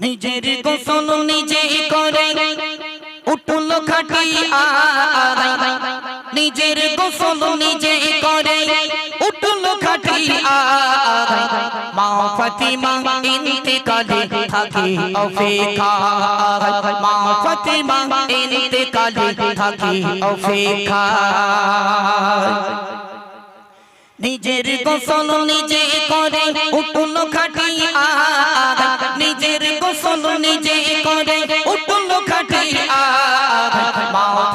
নিজের গোসল নিজে করে, উঠল খাটিয়া নিজের গোসল নিজে করে, উঠল খাটিয়া মা ফাতিমা থাকে অপেক্ষা। মা ফাতিমা থাকে অপেক্ষা। নিজের গোসল নিজে করে, উঠল খাটিয়া নিজের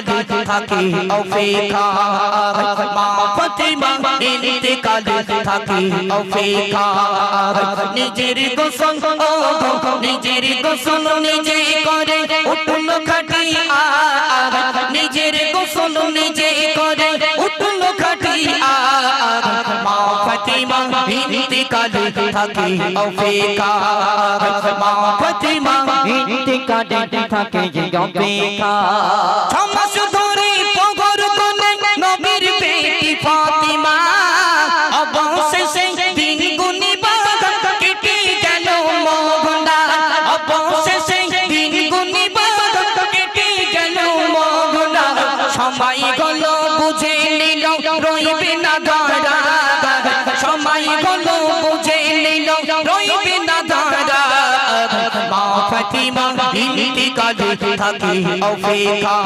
ইন্তেকালে থাকে অপেক্ষা মা ফাতিমা ইন্তেকালে থাকে অপেক্ষা নিজের গোসল নিজের গোসল নিজে করে উঠল খাটিয়া নিজের গোসল নিজে করে উঠল খাটিয়া মা ফাতিমা ইন্তেকালে থাকে অপেক্ষা মা ফাতিমা ইন্তিকালে থাকে অপেক্ষা রইবে না দাঁড়া সময় গল বুঝে নিল, রইবে না দাঁড়া। মা ফাতিমা ইন্তিকালে থাকে অপেক্ষা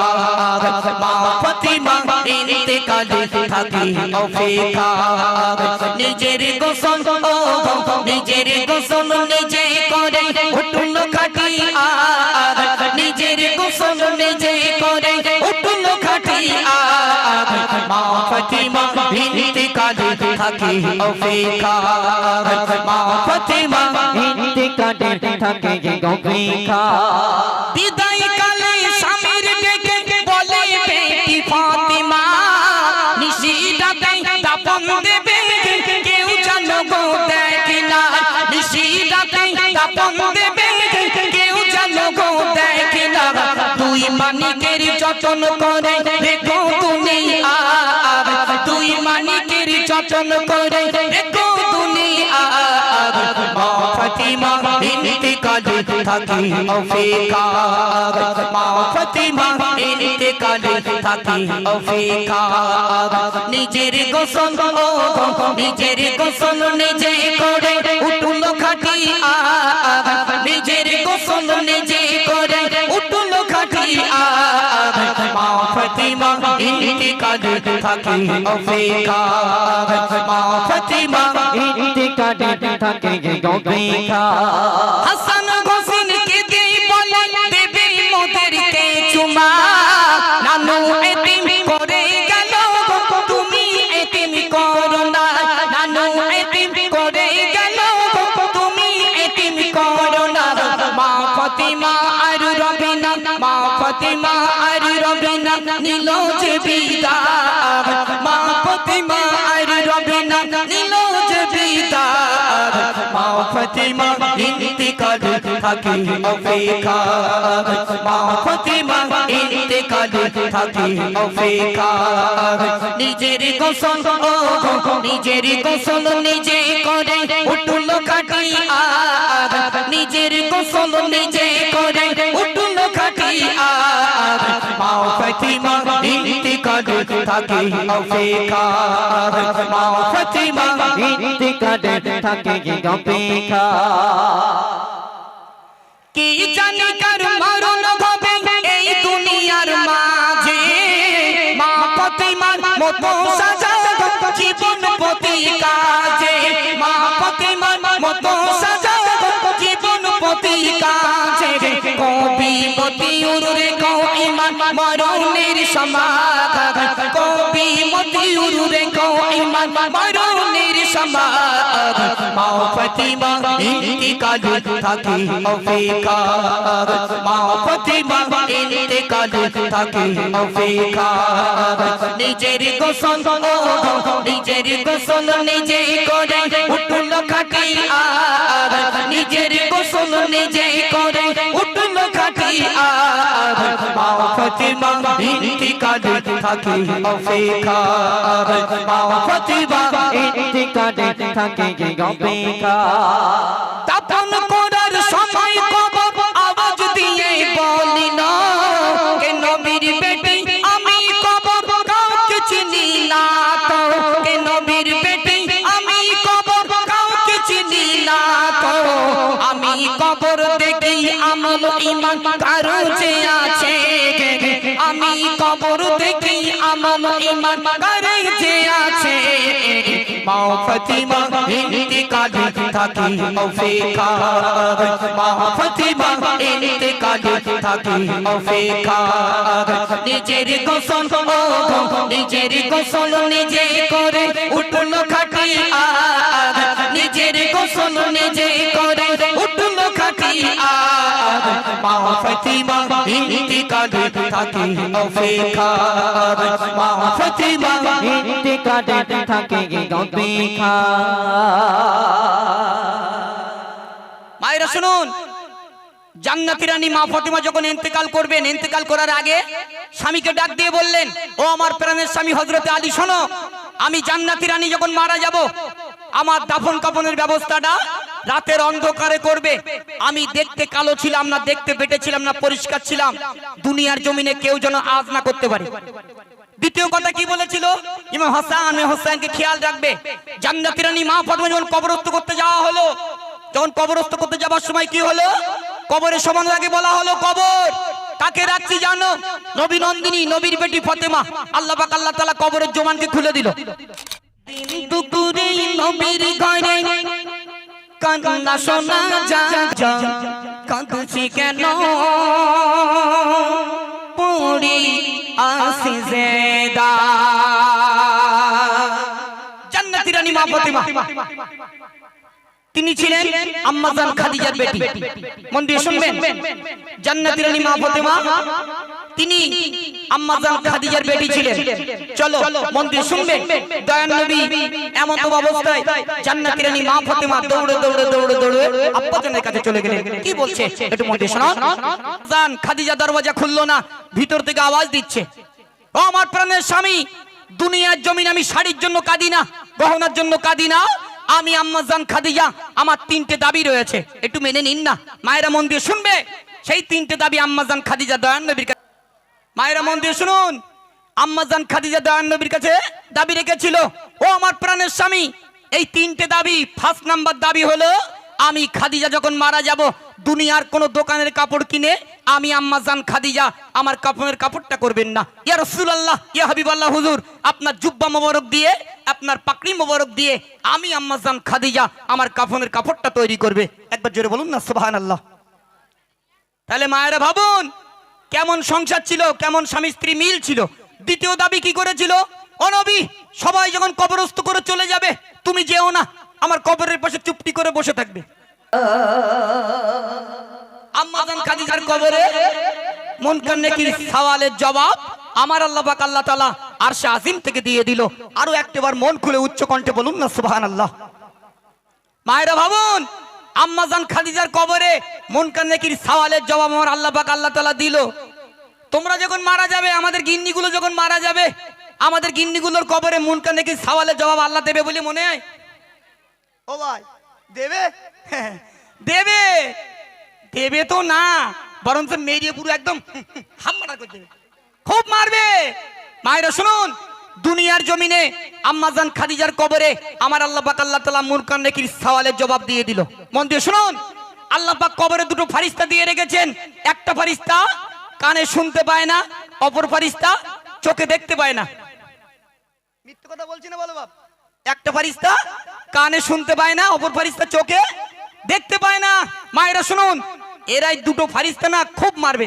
মা ফাতিমা ইন্তিকালে থাকে অপেক্ষা নিজের গোসল নিজের গোসল নিজে করে মা ফাতিমা ইন্তিকালে থাকে অপেক্ষা মা ফাতিমা ইন্তিকালে থাকে যে অপেক্ষা বিদায় কালে স্বামীর ডেকে বলে বেটি ফাতিমা নিশিরাতে তাপন দেবে কেউ জানো গো দেখে না নিশিরাতে তাপন দেবে কেউ জানো গো দেখে না দুই মানিকের যতন করে মানিকের করে তুমি মা নিজের নিজের গোসল নিজে করে উঠল খাটিয়া। নিজের গোসল নিজে করে উঠল খাটিয়া। মা ফাতিমা ইন্তেকালে থাকে অপেক্ষা মা ফাতিমা ইন্তিকালে থাকে যে অপেক্ষা হাসান ফাতিমা ইন্তিকালে থাকে অপেক্ষা। মা ফাতিমা ইন্তিকালে থাকে অপেক্ষা। নিজের গোসল, ও নিজের গোসল নিজে করে উঠল খাটিয়া। নিজের গোসল নিজে করে উঠল খাটিয়া। মা ফাতিমা থাকে অপেক্ষা মা ফাতিমা ইন্তিকালে থাকে অপেক্ষা কি জানি কার মরণ হবে এই দুনিয়ার মাঝে মা ফাতিমার মতো সাজা জীবন প্রতি কাজে মা ফাতিমার মতো সাজা জীবন প্রতি কাজে কবি মতি উরে ইমান মরুনের সমাদ মা ফতিমা ইন্তিকাল থাকে অফিকা। মা ফতিমা ইন্তিকাল থাকে অফিকা। নিজের গোসল নিজের গোসল নিজে করে উঠল খাটি আর নিজের গোসল নিজে করে উঠল খাটি আর মা ফতিমা ইন্তিকাল থাকে অফিকা মা ফতিমা ইন্তিকালে থাকে অপেক্ষা। মা ফতিমা ইন্তিকাল থাকি অফিকা মা ফতিমা ইন্তিকাল থাকি অফিকা নিজের গোসল ও নিজের গোসল নিজে করে উঠল খাটি আর নিজের গোসল নিজে মা ফতিমা অফিকা মা ফতিমা মায়েরা শুনুন, জান্নাতি রানী মা ফতিমা যখন ইন্তেকাল করবেন, ইন্তেকাল করার আগে স্বামীকে ডাক দিয়ে বললেন, ও আমার প্রাণের স্বামী হজরতে আলী, শোনো, আমি জান্নাতি রানী যখন মারা যাব, আমার দাফন কাপনের ব্যবস্থাটা রাতের অন্ধকারে করবে। আমি দেখতে কালো ছিলাম না, দেখতে বেটে ছিলাম না, পরিষ্কার ছিলাম। দুনিয়ার জমিনে কেউ যেন আজ না করতে পারে। দ্বিতীয় কথা কি বলেছিল? ইমাম হাসান হোসেনকে খেয়াল রাখবে। জান্নাতি রানী মা ফতিমা যখন কবরস্থ করতে যাওয়া হলো, যখন কবরস্থ করতে যাবার সময় কি হলো? কবরের সমান আগে বলা হলো, কবর! কাকে রাখছি জানো? নবী নন্দিনী, নবীর বেটি ফতেমা। আল্লাহ পাক আল্লাহ তাআলা কবরের জমানকে খুলে দিল। দুপুরে নবীর ঘরে কান্না শোনা যা যা কাঁদছি কেন? পড়ি আসি জেদা জান্নাতি রানী মা ফতেমা। তিনি ছিলেন আম্মাজান খাদিজার বেটি। মন দিয়ে শুনবেন? জান্নাতি রানী মা ফাতেমা তিনি আম্মাজান খাদিজার বেটি ছিলেন। চলো মন দিয়ে শুনবেন দয়ান নবী এমন তো অবস্থায় জান্নাতি রানী মা ফাতেমা দৌড়ে দৌড়ে দৌড়ে দৌড়ে আব্বাজানের কাছে চলে গেলেন। কি বলছে? একটু মন দিয়ে শোনো জান খাদিজা দরওয়াজা খুললো না ভিতর থেকে আওয়াজ দিচ্ছে। ও আমার প্রাণের স্বামী দুনিয়ার জমিন আমি শাড়ির জন্য কাঁদি না গহনার জন্য কাঁদি না আমি আম্মাজান খাদিজা আমার তিনটে দাবি রয়েছে। একটু মেনে নিন না। মায়েরা মন দিয়ে শুনবে? সেই তিনটে দাবি আম্মাজান খাদিজা দয়ান নবীর কাছে। মায়েরা মন দিয়ে শুনুন। আম্মাজান খাদিজা দয়ান নবীর কাছে দাবি রেখেছিল, ও আমার প্রাণের স্বামী, এই তিনটে দাবি ফার্স্ট নাম্বার দাবি হলো, আমি খাদিজা যখন মারা যাব, দুনিয়ার কোন দোকানের কাপড় কিনে আমি আম্মাজান খাদিজা আমার কাপড়ের কাপড়টা করবেন না। ইয়া রাসূলুল্লাহ, ইয়া হাবিবাল্লাহ, হুজুর, আপনার জুব্বা মোবারক দিয়ে, আপনার পাকড়ি মোবারক দিয়ে আমি আম্মাজান খাদিজা আমার কাফনের কাপড়টা তৈরি করবে। একবার জোরে বলুন না, সুবহানাল্লাহ। তাহলে মায়েরা ভাবুন, কেমন সংসার ছিল, কেমন স্বামী স্ত্রী মিল ছিল দ্বিতীয় দাবি কি করেছিল? অনবী, সবাই যখন কবরস্থ করে চলে যাবে, তুমি যেও না, আমার কবরের পাশে চুপটি করে বসে থাকবে। আম্মাজান জবাব আমার আল্লাহ আল্লাহ আজিম থেকে দিয়ে দিল। আরও মন খুলে বলুন না ভাবুন, আম্মাজান খাদিজার কবরে সওয়ালের জবাব আমার আল্লাহ দিল। তোমরা যখন মারা যাবে আমাদের গিন্নিগুলো যখন মারা যাবে আমাদের গিন্নিগুলোর কবরে মুনকার নেকির সওয়ালের জবাব আল্লাহ দেবে বলে মনে হয়? ও ভাই দেবে? দেবে। দেবে তো না বরঞ্চ মেরিয়ে পুরো একদম হাম্মাটা করে দেবে। খুব মারবে। মায়েরা শুনুন দুনিয়ার জমিনে আম্মাজান খাদিজার কবরে আমার আল্লাহ পাক আল্লাহ তাআলা মুরকান নেকির সওয়ালের জবাব দিয়ে দিল। মন দিয়ে শুনুন আল্লাহ পাক কবরে দুটো ফারিস্তা দিয়ে রেখেছেন। একটা ফারিস্তা কানে শুনতে পায় না অপর ফারিস্তা চোখে দেখতে পায় না। মিথ্যে কথা বলছি না বলো বাপ। একটা ফারিস্তা কানে শুনতে পায় না অপর ফারিস্তা চোখে দেখতে পায় না। মায়েরা শুনুন এরাই দুটো ফারিস্তা না খুব মারবে।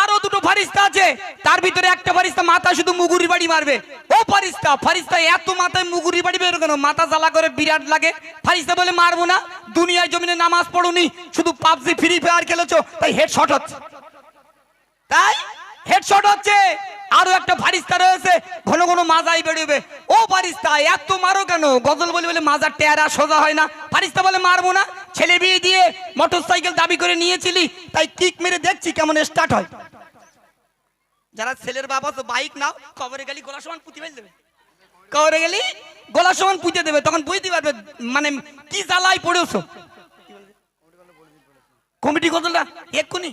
আরও দুটো ফারিস্তা আছে তার ভিতরে একটা ফারিস্তা মাথা শুধু মুগুরি বাড়ি মারবে। ও ফারিস্তা ফারিস্তা এত মাথায় মুগুরি বাড়ি বেরো কেন? মাথা জ্বালা করে বিরাট লাগে। ফারিস্তা বলে মারবো না দুনিয়ায় জমিনে নামাজ পড়ুনি শুধু পাবজি ফ্রি ফায়ার খেলেছো তাই হেডশট হচ্ছে। তাই হেডশট হচ্ছে। আরও একটা ফারিস্তা রয়েছে, ঘন ঘন মাজাই বেরোবে। ও ফারিস্তা এত মারো কেন? গজল বলে বলে মাজার টেরা সোজা হয় না। ফারিস্তা বলে মারবো না। ছেলে বিয়ে দিয়ে মোটর সাইকেল দাবি করে নিয়েছিলি, তাই কিক মেরে দেখছি কেমন স্টার্ট হয়। যারা ছেলের বাবা, তো বাইক নাও, কবরে গেলি গোলা সমান পুঁতি ফেল দেবে কবরে গেলি গোলা সমান পুঁতে দেবে, তখন বুঝতে পারবে মানে কি জ্বালাই পড়েছো। কমিটি কতটা এক্ষুনি।